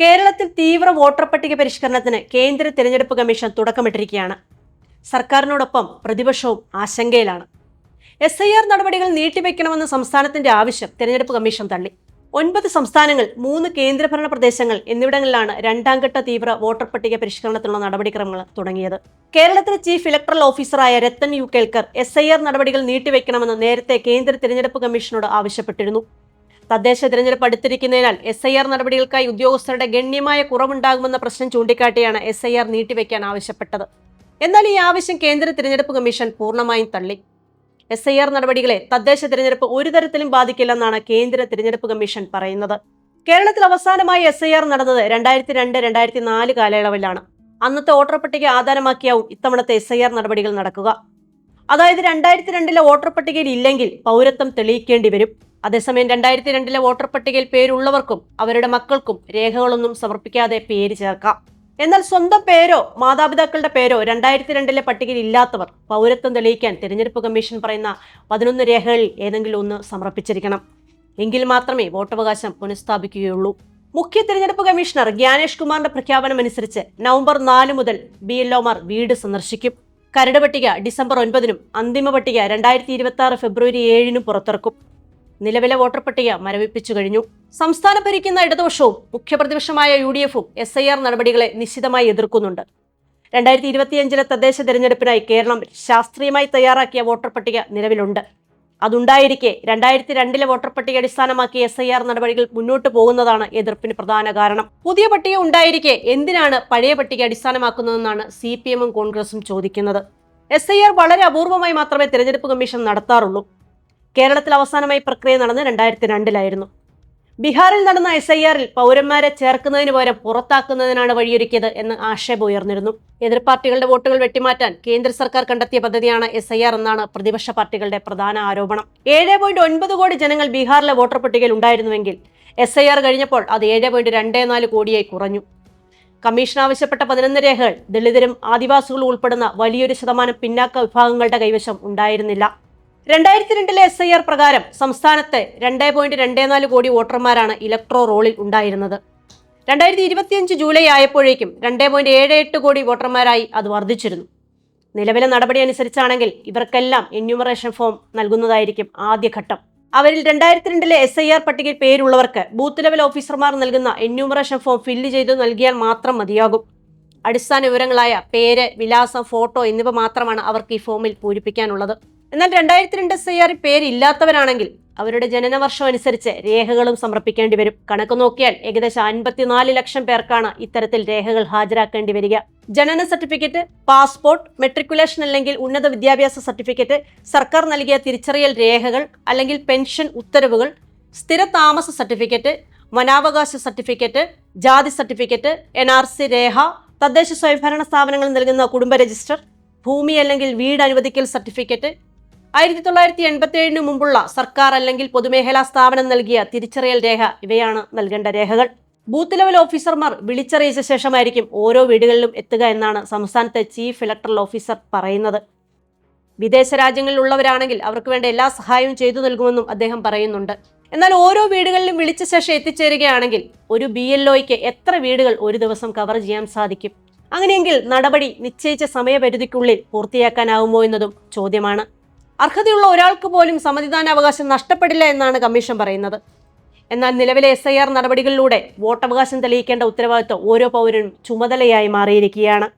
കേരളത്തിൽ തീവ്ര വോട്ടർ പട്ടിക പരിഷ്കരണത്തിന് കേന്ദ്ര തിരഞ്ഞെടുപ്പ് കമ്മീഷൻ തുടക്കമിട്ടിരിക്കുകയാണ്. സർക്കാരിനോടൊപ്പം പ്രതിപക്ഷവും ആശങ്കയിലാണ്. എസ് ഐ ആർ നടപടികൾ നീട്ടിവെക്കണമെന്ന സംസ്ഥാനത്തിന്റെ ആവശ്യം തിരഞ്ഞെടുപ്പ് കമ്മീഷൻ തള്ളി. ഒൻപത് സംസ്ഥാനങ്ങൾ മൂന്ന് കേന്ദ്രഭരണ പ്രദേശങ്ങൾ എന്നിവിടങ്ങളിലാണ് രണ്ടാം ഘട്ട തീവ്ര വോട്ടർ പട്ടിക പരിഷ്കരണത്തിനുള്ള നടപടിക്രമങ്ങൾ തുടങ്ങിയത്. കേരളത്തിലെ ചീഫ് ഇലക്ട്രൽ ഓഫീസറായ Rathan U Kelkar S I R നടപടികൾ നീട്ടിവെക്കണമെന്ന് നേരത്തെ കേന്ദ്ര തിരഞ്ഞെടുപ്പ് കമ്മീഷനോട് ആവശ്യപ്പെട്ടിരുന്നു. തദ്ദേശ തിരഞ്ഞെടുപ്പ് അടുത്തിരിക്കുന്നതിനാൽ എസ് ഐ ആർ നടപടികൾക്കായി ഉദ്യോഗസ്ഥരുടെ ഗണ്യമായ കുറവുണ്ടാകുമെന്ന പ്രശ്നം ചൂണ്ടിക്കാട്ടിയാണ് എസ് ഐ ആർ നീട്ടിവെക്കാൻ ആവശ്യപ്പെട്ടത്. എന്നാൽ ഈ ആവശ്യം കേന്ദ്ര തിരഞ്ഞെടുപ്പ് കമ്മീഷൻ പൂർണമായും തള്ളി. എസ് ഐ ആർ നടപടികളെ തദ്ദേശ തിരഞ്ഞെടുപ്പ് ഒരു തരത്തിലും ബാധിക്കില്ലെന്നാണ് കേന്ദ്ര തിരഞ്ഞെടുപ്പ് കമ്മീഷൻ പറയുന്നത്. കേരളത്തിൽ അവസാനമായി എസ് ഐ ആർ നടന്നത് രണ്ടായിരത്തി രണ്ട് രണ്ടായിരത്തി നാല് കാലയളവിലാണ്. അന്നത്തെ വോട്ടർ പട്ടിക ആധാരമാക്കിയാവും ഇത്തവണത്തെ എസ് ഐ ആർ നടപടികൾ നടക്കുക. അതായത് രണ്ടായിരത്തി രണ്ടിലെ വോട്ടർ പട്ടികയിൽ ഇല്ലെങ്കിൽ പൗരത്വം തെളിയിക്കേണ്ടി വരും. അതേസമയം രണ്ടായിരത്തി രണ്ടിലെ വോട്ടർ പട്ടികയിൽ പേരുള്ളവർക്കും അവരുടെ മക്കൾക്കും രേഖകളൊന്നും സമർപ്പിക്കാതെ പേര് ചേർക്കാം. എന്നാൽ സ്വന്തം പേരോ മാതാപിതാക്കളുടെ പേരോ രണ്ടായിരത്തി രണ്ടിലെ പട്ടികയിൽ ഇല്ലാത്തവർ പൗരത്വം തെളിയിക്കാൻ തിരഞ്ഞെടുപ്പ് കമ്മീഷൻ പറയുന്ന പതിനൊന്ന് രേഖകളിൽ ഏതെങ്കിലും ഒന്ന് സമർപ്പിച്ചിരിക്കണം. എങ്കിൽ മാത്രമേ വോട്ടവകാശം പുനഃസ്ഥാപിക്കുകയുള്ളൂ. മുഖ്യ തിരഞ്ഞെടുപ്പ് കമ്മീഷണർ ജ്ഞാനേഷ് കുമാറിന്റെ പ്രഖ്യാപനം അനുസരിച്ച് നവംബർ നാല് മുതൽ ബി എൽ ഒമാർ വീട് സന്ദർശിക്കും. കരട് പട്ടിക ഡിസംബർ ഒൻപതിനും അന്തിമ പട്ടിക രണ്ടായിരത്തി ഇരുപത്തി ആറ് ഫെബ്രുവരി ഏഴിനും പുറത്തിറക്കും. നിലവിലെ വോട്ടർ പട്ടിക മരവിപ്പിച്ചു കഴിഞ്ഞു. സംസ്ഥാനം ഭരിക്കുന്ന ഇടതുപക്ഷവും മുഖ്യപ്രതിപക്ഷമായ യു ഡി എഫും എസ് ഐ ആർ നടപടികളെ നിശ്ചിതമായി എതിർക്കുന്നുണ്ട്. രണ്ടായിരത്തി ഇരുപത്തിയഞ്ചിലെ തദ്ദേശ തെരഞ്ഞെടുപ്പിനായി കേരളം ശാസ്ത്രീയമായി തയ്യാറാക്കിയ വോട്ടർ പട്ടിക നിലവിലുണ്ട്. അതുണ്ടായിരിക്കെ രണ്ടായിരത്തി രണ്ടിലെ വോട്ടർ പട്ടിക അടിസ്ഥാനമാക്കി എസ് ഐ ആർ നടപടികൾ മുന്നോട്ട് പോകുന്നതാണ് എതിർപ്പിന് പ്രധാന കാരണം. പുതിയ പട്ടിക ഉണ്ടായിരിക്കെ എന്തിനാണ് പഴയ പട്ടിക അടിസ്ഥാനമാക്കുന്നതെന്നാണ് സി പി എമ്മും കോൺഗ്രസും ചോദിക്കുന്നത്. എസ് ഐ ആർ വളരെ അപൂർവമായി മാത്രമേ തിരഞ്ഞെടുപ്പ് കമ്മീഷൻ നടത്താറുള്ളൂ. കേരളത്തിൽ അവസാനമായി പ്രക്രിയ നടന്ന് രണ്ടായിരത്തി രണ്ടിലായിരുന്നു ബീഹാറിൽ നടന്ന എസ് ഐ ആറിൽ പൗരന്മാരെ ചേർക്കുന്നതിന് പകരം പുറത്താക്കുന്നതിനാണ് വഴിയൊരുക്കിയത് എന്ന് ആക്ഷേപം ഉയർന്നിരുന്നു. എതിർ പാർട്ടികളുടെ വോട്ടുകൾ വെട്ടിമാറ്റാൻ കേന്ദ്ര സർക്കാർ കണ്ടെത്തിയ പദ്ധതിയാണ് എസ് ഐ ആർ എന്നാണ് പ്രതിപക്ഷ പാർട്ടികളുടെ പ്രധാന ആരോപണം. ഏഴ് പോയിന്റ് ഒൻപത് കോടി ജനങ്ങൾ ബീഹാറിലെ വോട്ടർ പട്ടികയിൽ ഉണ്ടായിരുന്നുവെങ്കിൽ എസ് ഐ ആർ കഴിഞ്ഞപ്പോൾ അത് ഏഴ് പോയിന്റ് രണ്ട് നാല് കോടിയായി കുറഞ്ഞു. കമ്മീഷൻ ആവശ്യപ്പെട്ട പതിനൊന്ന് രേഖകൾ ദളിതരും ആദിവാസികളും ഉൾപ്പെടുന്ന വലിയൊരു ശതമാനം പിന്നാക്ക വിഭാഗങ്ങളുടെ കൈവശം ഉണ്ടായിരുന്നില്ല. രണ്ടായിരത്തി രണ്ടിലെ എസ് ഐ ആർ പ്രകാരം സംസ്ഥാനത്ത് രണ്ട് പോയിന്റ് രണ്ട് നാല് കോടി വോട്ടർമാരാണ് ഇലക്ട്രോ റോളിൽ ഉണ്ടായിരുന്നത്. രണ്ടായിരത്തി ഇരുപത്തിയഞ്ച് ജൂലൈ ആയപ്പോഴേക്കും രണ്ട് പോയിന്റ് ഏഴ് എട്ട് കോടി വോട്ടർമാരായി അത് വർദ്ധിച്ചിരുന്നു. നിലവിലെ നടപടി അനുസരിച്ചാണെങ്കിൽ ഇവർക്കെല്ലാം എന്യൂമറേഷൻ ഫോം നൽകുന്നതായിരിക്കും ആദ്യഘട്ടം അവരിൽ രണ്ടായിരത്തി രണ്ടിലെ എസ് ഐ ആർ പട്ടികയിൽ പേരുള്ളവർക്ക് ബൂത്ത് ലെവൽ ഓഫീസർമാർ നൽകുന്ന എന്യൂമറേഷൻ ഫോം ഫില്ല് ചെയ്ത് നൽകിയാൽ മാത്രം മതിയാകും. അടിസ്ഥാന വിവരങ്ങളായ പേര് വിലാസം ഫോട്ടോ എന്നിവ മാത്രമാണ് അവർക്ക് ഈ ഫോമിൽ പൂരിപ്പിക്കാനുള്ളത്. എന്നാൽ രണ്ടായിരത്തി രണ്ട് എസ് ഐ ആറിൽ പേരില്ലാത്തവരാണെങ്കിൽ അവരുടെ ജനനവർഷം അനുസരിച്ച് രേഖകളും സമർപ്പിക്കേണ്ടി വരും. കണക്ക് നോക്കിയാൽ ഏകദേശം അൻപത്തിനാല് ലക്ഷം പേർക്കാണ് ഇത്തരത്തിൽ രേഖകൾ ഹാജരാക്കേണ്ടി വരിക. ജനന സർട്ടിഫിക്കറ്റ് പാസ്പോർട്ട് മെട്രിക്കുലേഷൻ അല്ലെങ്കിൽ ഉന്നത വിദ്യാഭ്യാസ സർട്ടിഫിക്കറ്റ് സർക്കാർ നൽകിയ തിരിച്ചറിയൽ രേഖകൾ അല്ലെങ്കിൽ പെൻഷൻ ഉത്തരവുകൾ സ്ഥിര താമസ സർട്ടിഫിക്കറ്റ് വനാവകാശ സർട്ടിഫിക്കറ്റ് ജാതി സർട്ടിഫിക്കറ്റ് എൻ ആർ സി രേഖ തദ്ദേശ സ്വയംഭരണ സ്ഥാപനങ്ങൾ നൽകുന്ന കുടുംബ രജിസ്റ്റർ ഭൂമി അല്ലെങ്കിൽ വീട് അനുവദിക്കൽ സർട്ടിഫിക്കറ്റ് ആയിരത്തി തൊള്ളായിരത്തി എൺപത്തി ഏഴിന് മുമ്പുള്ള സർക്കാർ അല്ലെങ്കിൽ പൊതുമേഖലാ സ്ഥാപനം നൽകിയ തിരിച്ചറിയൽ രേഖ ഇവയാണ് നൽകേണ്ട രേഖകൾ. ബൂത്ത് ലെവൽ ഓഫീസർമാർ വിളിച്ചറിയിച്ച ശേഷമായിരിക്കും ഓരോ വീടുകളിലും എത്തുക എന്നാണ് സംസ്ഥാനത്തെ ചീഫ് ഇലക്ടറൽ ഓഫീസർ പറയുന്നത്. വിദേശ രാജ്യങ്ങളിലുള്ളവരാണെങ്കിൽ അവർക്ക് വേണ്ട എല്ലാ സഹായവും ചെയ്തു നൽകുമെന്നും അദ്ദേഹം പറയുന്നുണ്ട്. എന്നാൽ ഓരോ വീടുകളിലും വിളിച്ച ശേഷം എത്തിച്ചേരുകയാണെങ്കിൽ ഒരു ബി എൽ ഒയ്ക്ക് എത്ര വീടുകൾ ഒരു ദിവസം കവർ ചെയ്യാൻ സാധിക്കും? അങ്ങനെയെങ്കിൽ നടപടി നിശ്ചയിച്ച സമയപരിധിക്കുള്ളിൽ പൂർത്തിയാക്കാനാവുമോ എന്നതും ചോദ്യമാണ്. അർഹതയുള്ള ഒരാൾക്ക് പോലും സമ്മതിദാനാവകാശം നഷ്ടപ്പെടില്ല എന്നാണ് കമ്മീഷൻ പറയുന്നത്. എന്നാൽ നിലവിലെ എസ് ഐ ആർ നടപടികളിലൂടെ വോട്ടവകാശം തെളിയിക്കേണ്ട ഉത്തരവാദിത്വം ഓരോ പൗരനും ചുമതലയായി മാറിയിരിക്കുകയാണ്.